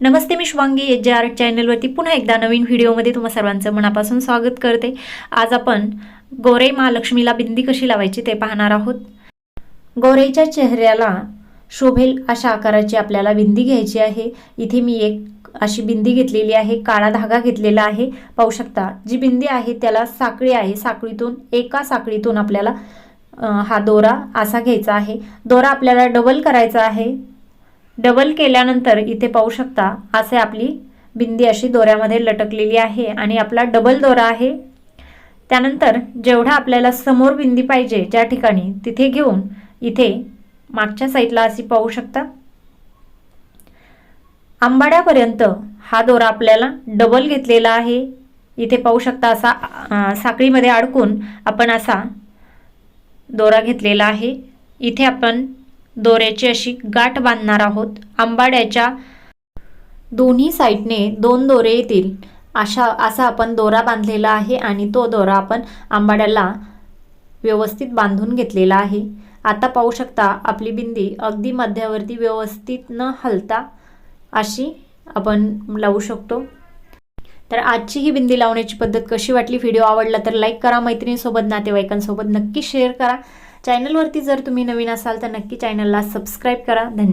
नमस्ते मी श्वांगी H J R चॅनलवरती पुन्हा एकदा नवीन व्हिडिओमध्ये तुम्हा सर्वांचं मनापासून स्वागत करते. आज आपण गोरे महालक्ष्मीला बिंदी कशी लावायची ते पाहणार आहोत. गोरेच्या चेहऱ्याला शोभेल अशा आकाराची आपल्याला बिंदी घ्यायची आहे. इथे मी एक अशी बिंदी घेतलेली आहे काळा धागा घेतलेला आहे. पाहू शकता जी बिंदी आहे त्याला साखळी आहे. साखळीतून एका साखळीतून आपल्याला हा दोरा असा घ्यायचा आहे. दोरा आपल्याला डबल करायचा आहे. डबल केल्यानंतर इथे पाहू शकता असे आपली बिंदी अशी दोऱ्यामध्ये लटकलेली आहे आणि आपला डबल दोरा आहे. त्यानंतर जेवढा आपल्याला समोर बिंदी पाहिजे ज्या ठिकाणी तिथे घेऊन इथे मागच्या साईडला अशी पाहू शकता. आंबाड्यापर्यंत हा दोरा आपल्याला डबल घेतलेला आहे. इथे पाहू शकता असा साखळीमध्ये अडकून आपण असा दोरा घेतलेला आहे. इथे आपण दोऱ्याची अशी गाठ बांधणार आहोत. आंबाड्याच्या दोन्ही साईडने दोन दोरे येतील. अशा असा आपण दोरा बांधलेला आहे आणि तो दोरा आपण आंबाड्याला व्यवस्थित बांधून घेतलेला आहे. आता पाहू शकता आपली बिंदी अगदी मध्यावरती व्यवस्थित न हलता अशी आपण लावू शकतो. तर आजची ही बिंदी लावण्याची पद्धत कशी वाटली? व्हिडिओ आवडला तर लाईक करा. मैत्रिणीसोबत नातेवाईकांसोबत नक्की शेअर करा. चॅनलवरती जर तुम्ही नवीन असाल तर नक्की चॅनलला सबस्क्राईब करा. धन्यवाद.